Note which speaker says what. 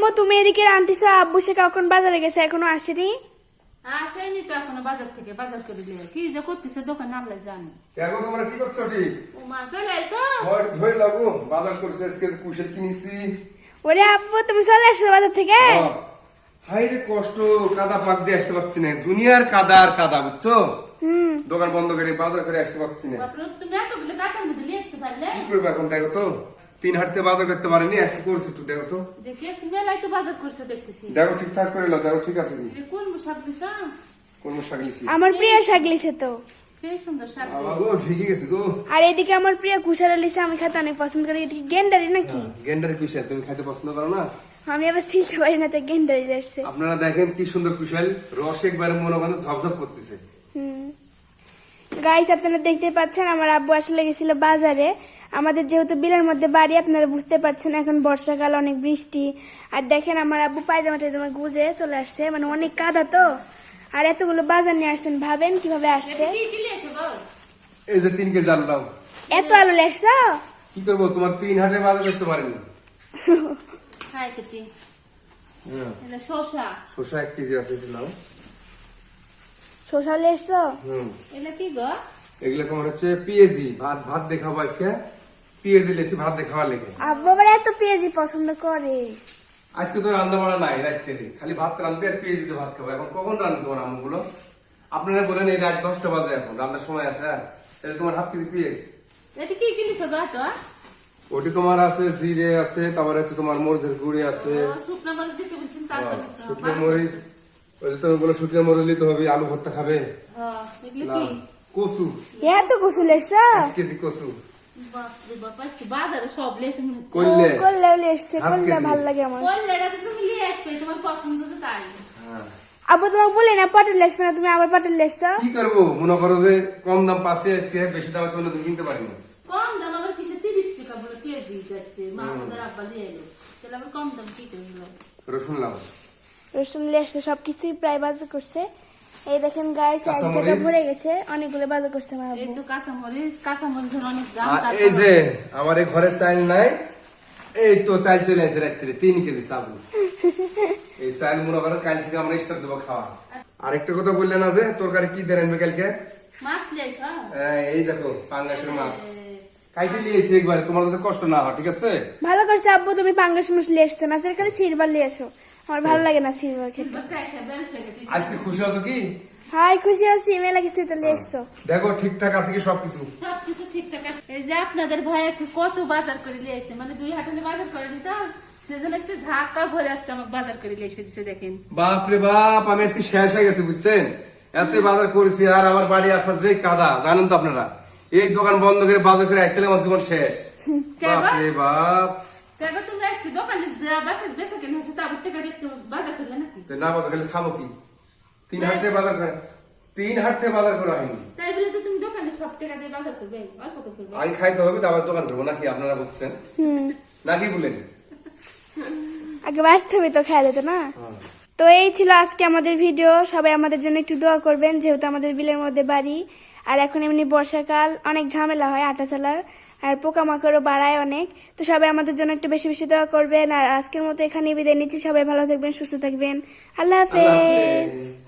Speaker 1: আম্মু তুমি এদিকে আনতিছো আব্বু সে কখন বাজারে গেছে এখনও আসেনি?
Speaker 2: আসেনি তো এখনও বাজার থেকে বাজার করে দিয়ে। কি যে করতেছে দোকান নামলে জানি।
Speaker 3: কেন তোমরা কি করছ ঠিক?
Speaker 2: ও মা চলে আইসো
Speaker 3: ধরে লাগো বাজার করছে আজকে কুশের কিনেছি।
Speaker 1: ওরে আব্বু তুমি চলে আসছো বাজার থেকে?
Speaker 3: হাই রে কষ্ট কাদা পাক দিয়ে আসতে পারছি না। দুনিয়ার কাদা আর কাদা বুঝছ? দোকান বন্ধ করে বাজার করে আসতে পারছি না।
Speaker 2: বাপরে তুমি এতগুলো কাটার মধ্যে নিয়ে আসতে পারলে?
Speaker 3: কি করব এখন দেখো তো? তিন হাটতে বাজার করতে পারিনি আজকে করছি একটু দেখো তো।
Speaker 2: দেখি
Speaker 3: ঠিকঠাক করে দেখো ঠিক আছে
Speaker 2: কোন শাক দিছ
Speaker 3: কোন শাক লিছি
Speaker 1: আমার প্রিয় শাক লিছে তো।
Speaker 2: সেই সুন্দর শাক
Speaker 3: ও ঠিকই গেছে গো।
Speaker 1: আর এদিকে আমার প্রিয় কুশারা লিছে আমি খেতে অনেক পছন্দ করি এদিকে গেন্ডারি নাকি?
Speaker 3: গেন্ডারি কুশাল তুমি খাইতে পছন্দ করো না?
Speaker 1: আমি আবার ছিলতে পারি না তো গেন্ডারি আসছে।
Speaker 3: আপনারা দেখেন কি সুন্দর কুশাল রস একবারে মনে মনে ঝপঝপ করতেছে।
Speaker 1: গাইস আপনারা দেখতে পাচ্ছেন আমার আব্বু আসলে গেছিল বাজারে। আমাদের যেহেতু বিলের মধ্যে বাড়ি আপনারা বুঝতে পারছেন এখন বর্ষাকাল অনেক বৃষ্টি। আর দেখেন আমার আব্বু পায়জামা টায়জামা গুজে চলে আসছে মানে অনেক কাদা তো। আর এতগুলো বাজার নিয়ে আসছেন ভাবেন কীভাবে আসছে?
Speaker 3: এই যে তিন কেজি আলু দাও।
Speaker 1: এত আলু লেখছো
Speaker 3: কি করব তোমার তিন হাটে বাজার করতে পারিনি।
Speaker 2: শসা।
Speaker 3: শসা এক কেজি আছে নাও।
Speaker 1: শোষা লেখছো
Speaker 3: হুম।
Speaker 2: এটা কি গো?
Speaker 3: এগুলো তোমার হচ্ছে পিএজি ভাত ভাত দেখাবো আজকে। পিএজি লেছি ভাত লেগে।
Speaker 1: আব্বু আবার এত পেঁয়াজি পছন্দ করে।
Speaker 3: আজকে তো রান্না বাড়া নাই রাখতে খালি ভাত রাঁধবে আর পিএজি দিয়ে ভাত খাব। এখন কখন রান্না তোমার আমগুলো আপনারা বলেন এই রাত দশটা বাজে এখন রান্নার সময় আছে আর এটা তোমার হাফ কেজি পিএজি
Speaker 2: এটা কি কি লিছো গো তো
Speaker 3: ওটি তোমার আছে জিরে আছে তারপরে হচ্ছে তোমার মরিচের গুঁড়ি আছে।
Speaker 2: শুকনো মরিচ
Speaker 3: ওই তুমি বলো শুকনো মরিচ নিতে হবে আলু ভর্তা খাবে।
Speaker 2: হ্যাঁ এগুলো
Speaker 3: লাউ,
Speaker 2: কি
Speaker 3: কচু।
Speaker 1: এত কুসু লেখছো
Speaker 3: এক কেজি কচু।
Speaker 2: বাপরে বাপ আজকে বাজারে সব মনে হচ্ছে
Speaker 3: করলে
Speaker 1: করলেও করলে
Speaker 3: কেজি।
Speaker 1: লাগে আমার।
Speaker 2: বললে এটা তুমি নিয়ে আসবে তোমার পছন্দ তো তাই।
Speaker 3: হ্যাঁ।
Speaker 1: তোমাকে বলি না পটল লেখবে না তুমি আবার পটল লেখছো
Speaker 3: কি করব? মনে করো যে কম দাম পাশে আজকে বেশি দামে তোমার তুমি কিনতে পারি না
Speaker 2: কম দাম আবার কিসে তিরিশ টাকা বলে কেজি যাচ্ছে? মা আমাদের আব্বা নিয়ে এলো। তাহলে আবার কম দাম কি করল
Speaker 3: রসুন লাও
Speaker 1: রসুন সবকিছুই প্রায় বাজার করছে। এই দেখেন গাইস এক
Speaker 3: কাঁচামরিচ।
Speaker 1: জায়গা ভরে গেছে। অনেকগুলো বাজার করছে আমার
Speaker 2: এই তো কাঁচা মরিচ কাঁচা মরিচের অনেক দাম
Speaker 3: আর এই যে আমার এই ঘরে চাল নাই এই তো চাল চলে আসে রাত্রে তিন কেজি চাল। এই চাল মনে করো কাল থেকে আমরা স্টার দেবো খাওয়া। আরেকটা কথা বললে না যে তরকারি কি দেন আনবে কালকে?
Speaker 2: মাছ লেছ
Speaker 3: এই, এই দেখো পাঙ্গাসের মাছ। কাইটে নিয়েছি একবারে তোমার যাতে কষ্ট না হয় ঠিক আছে?
Speaker 1: ভালো করছে আব্বু তুমি পাঙ্গাস মাছ লেখছো মাছের খালি লিয়েছো আমার ভালো লাগে না সিরবার খেতে।
Speaker 3: আজকে খুশি আছো কি?
Speaker 1: হাই খুশি আছি মেলা কিছু তো লেখছো
Speaker 3: দেখো ঠিকঠাক আছে কি সবকিছু?
Speaker 2: সবকিছু ঠিকঠাক আছে। এই যে আপনাদের ভাই আজকে কত বাজার করে লিয়েছে মানে দুই হাটনে বাজার করে দিতাম সেজন্য আজকে ঝাঁকা ভরে আজকে আমাকে বাজার করে লিয়ে এসেছে দেখেন।
Speaker 3: বাপ রে বাপ আমি আজকে শেষ হয়ে গেছে বুঝছেন? এত বাজার করেছি আর আমার বাড়ি আসার যে কাদা জানেন তো আপনারা? এই দোকান বন্ধ করে বাজার করে আসলে আমার জীবন শেষ। বাপ রে বাপ।
Speaker 2: তুমি আজকে দোকানে যা বাসে বেসে কেন হচ্ছে তারপর টাকা দিয়ে বাজার করলে নাকি?
Speaker 3: তো না বাজার গেলে খাব কি? তিন হাট বাজার করে তিন হাট বাজার করা হয়নি।
Speaker 2: তাই বলে তো তুমি দোকানে সব টাকা দিয়ে বাজার করবে অল্প করবে।
Speaker 3: আগে খাইতে হবে তারপর দোকান করব নাকি আপনারা বুঝছেন নাকি বলেন?
Speaker 1: আগে বাঁচতে হবে তো খেয়াল হতো না? তো এই ছিল আজকে আমাদের ভিডিও। সবাই আমাদের জন্য একটু দোয়া করবেন যেহেতু আমাদের বিলের মধ্যে বাড়ি। আর এখন এমনি বর্ষাকাল, অনেক ঝামেলা হয় আটা চালার আর পোকামাকড়ও বাড়ায় অনেক। তো সবাই আমাদের জন্য একটু বেশি বেশি দোয়া করবেন। আর আজকের মতো এখানে বিদায় নিচ্ছি। সবাই ভালো থাকবেন, সুস্থ থাকবেন। আল্লাহ
Speaker 3: হাফেজ।